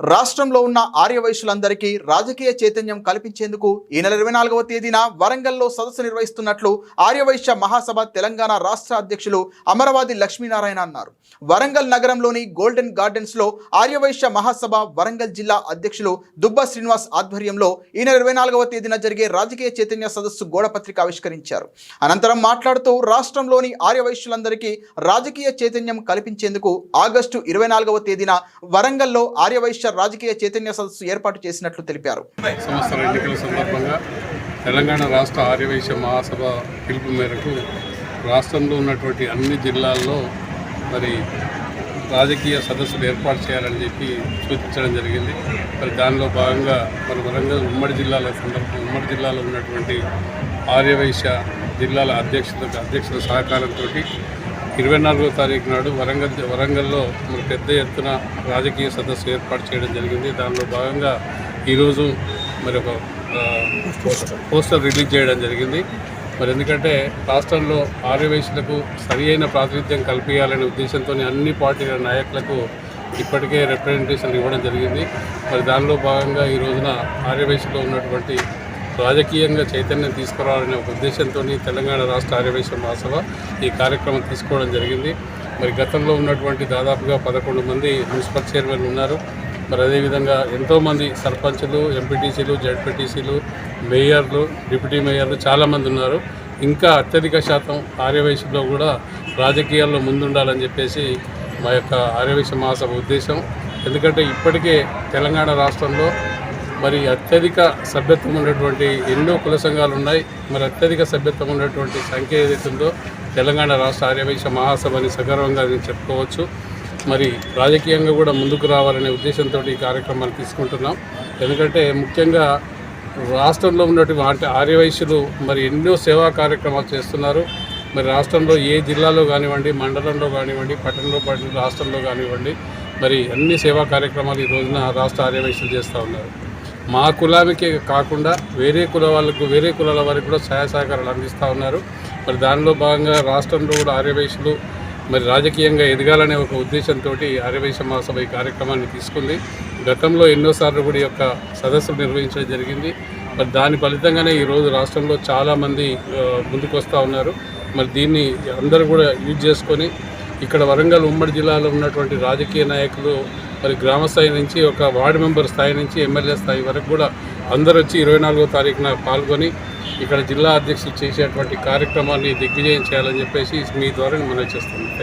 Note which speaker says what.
Speaker 1: రాష్ట్రంలో ఉన్న ఆర్యవైశ్యులందరికీ రాజకీయ చైతన్యం కల్పించేందుకు ఈ నెల ఇరవై నాలుగవ తేదీన వరంగల్లో సదస్సు నిర్వహిస్తున్నట్లు ఆర్యవైశ్య మహాసభ తెలంగాణ రాష్ట్ర అధ్యక్షులు అమరవాది లక్ష్మీనారాయణ అన్నారు. వరంగల్ నగరంలోని గోల్డెన్ గార్డెన్స్లో ఆర్యవైశ్య మహాసభ వరంగల్ జిల్లా అధ్యక్షులు దుబ్బ శ్రీనివాస్ ఆధ్వర్యంలో ఈ నెల ఇరవై నాలుగవ తేదీన జరిగే రాజకీయ చైతన్య సదస్సు గోడపత్రిక ఆవిష్కరించారు. అనంతరం మాట్లాడుతూ రాష్ట్రంలోని ఆర్యవైశ్యులందరికీ రాజకీయ చైతన్యం కల్పించేందుకు ఆగస్టు ఇరవై నాలుగవ తేదీన వరంగల్లో ఆర్యవైశ్య రాజకీయ చైతన్య సదస్సు ఏర్పాటు చేసినట్లు తెలిపారు.
Speaker 2: సంవత్సర ఎన్నికల సందర్భంగా తెలంగాణ రాష్ట్ర ఆర్యవైశ్య మహాసభ పిలుపు మేరకు రాష్ట్రంలో ఉన్నటువంటి అన్ని జిల్లాల్లో మరి రాజకీయ సదస్సులు ఏర్పాటు చేయాలని చెప్పి సూచించడం జరిగింది. మరి దానిలో భాగంగా మన వరంగల్ ఉమ్మడి జిల్లాల సందర్భం ఉమ్మడి జిల్లాలో ఉన్నటువంటి ఆర్యవైశ్య జిల్లాల అధ్యక్షులకు అధ్యక్షుల సహకారంతో ఇరవై నాలుగో తారీఖు నాడు వరంగల్ వరంగల్లో మరి పెద్ద ఎత్తున రాజకీయ సదస్సు ఏర్పాటు చేయడం జరిగింది. దానిలో భాగంగా ఈరోజు మరి ఒక పోస్టర్ రిలీజ్ చేయడం జరిగింది. మరి ఎందుకంటే రాష్ట్రంలో ఆర్యవేశులకు సరి అయిన ప్రాతినిధ్యం కల్పించాలనే ఉద్దేశంతో అన్ని పార్టీల నాయకులకు ఇప్పటికే రిప్రజెంటేషన్ ఇవ్వడం జరిగింది. మరి దానిలో భాగంగా ఈ రోజున ఆర్యవైశ్యలో ఉన్నటువంటి రాజకీయంగా చైతన్యం తీసుకురావాలనే ఒక ఉద్దేశంతో తెలంగాణ రాష్ట్ర ఆర్యవేశ మహాసభ ఈ కార్యక్రమం తీసుకోవడం జరిగింది. మరి గతంలో ఉన్నటువంటి దాదాపుగా పదకొండు మంది మున్సిపల్ చైర్మన్ ఉన్నారు. మరి అదేవిధంగా ఎంతోమంది సర్పంచులు ఎంపీటీసీలు జడ్పీటీసీలు మేయర్లు డిప్యూటీ మేయర్లు చాలామంది ఉన్నారు. ఇంకా అత్యధిక శాతం ఆర్యవైశ్యంలో కూడా రాజకీయాల్లో ముందుండాలని చెప్పేసి మా యొక్క ఆర్యవైశ్య మహాసభ ఉద్దేశం. ఎందుకంటే ఇప్పటికే తెలంగాణ రాష్ట్రంలో మరి అత్యధిక సభ్యత్వం ఉన్నటువంటి ఎన్నో కుల సంఘాలు ఉన్నాయి. మరి అత్యధిక సభ్యత్వం ఉన్నటువంటి సంఖ్య ఏదైతుందో తెలంగాణ రాష్ట్ర ఆర్యవైశ్య మహాసభని సగర్వంగా నేను చెప్పుకోవచ్చు. మరి రాజకీయంగా కూడా ముందుకు రావాలనే ఉద్దేశంతో ఈ కార్యక్రమాన్ని తీసుకుంటున్నాం. ఎందుకంటే ముఖ్యంగా రాష్ట్రంలో ఉన్నటువంటి ఆర్యవైశ్యులు మరి ఎన్నో సేవా కార్యక్రమాలు చేస్తున్నారు. మరి రాష్ట్రంలో ఏ జిల్లాలో కానివ్వండి మండలంలో కానివ్వండి పట్టణంలో పట్టణ రాష్ట్రంలో కానివ్వండి మరి అన్ని సేవా కార్యక్రమాలు ఈ రోజున రాష్ట్ర ఆర్యవైశ్యులు చేస్తూ ఉన్నారు. మా కులానికే కాకుండా వేరే కుల వాళ్ళకు వేరే కులాల వారికి కూడా సహాయ సహకారాలు అందిస్తూ ఉన్నారు. మరి దానిలో భాగంగా రాష్ట్రంలో కూడా ఆర్యవైశ్యులు మరి రాజకీయంగా ఎదగాలనే ఒక ఉద్దేశంతో ఆర్యవైశ్య మహాసభ ఈ కార్యక్రమాన్ని తీసుకుంది. గతంలో ఎన్నోసార్లు కూడా యొక్క సదస్సులు నిర్వహించడం జరిగింది. మరి దాని ఫలితంగానే ఈరోజు రాష్ట్రంలో చాలామంది ముందుకు వస్తూ ఉన్నారు. మరి దీన్ని అందరూ కూడా యూజ్ చేసుకొని ఇక్కడ వరంగల్ ఉమ్మడి జిల్లాలో ఉన్నటువంటి రాజకీయ నాయకులు మరి గ్రామ స్థాయి నుంచి ఒక వార్డు మెంబర్ స్థాయి నుంచి ఎమ్మెల్యే స్థాయి వరకు కూడా అందరూ వచ్చి ఇరవై నాలుగో తారీఖున పాల్గొని ఇక్కడ జిల్లా అధ్యక్షులు చేసేటువంటి కార్యక్రమాన్ని దిగ్విజయం చేయాలని చెప్పేసి మీ ద్వారా మనం చేస్తున్నాం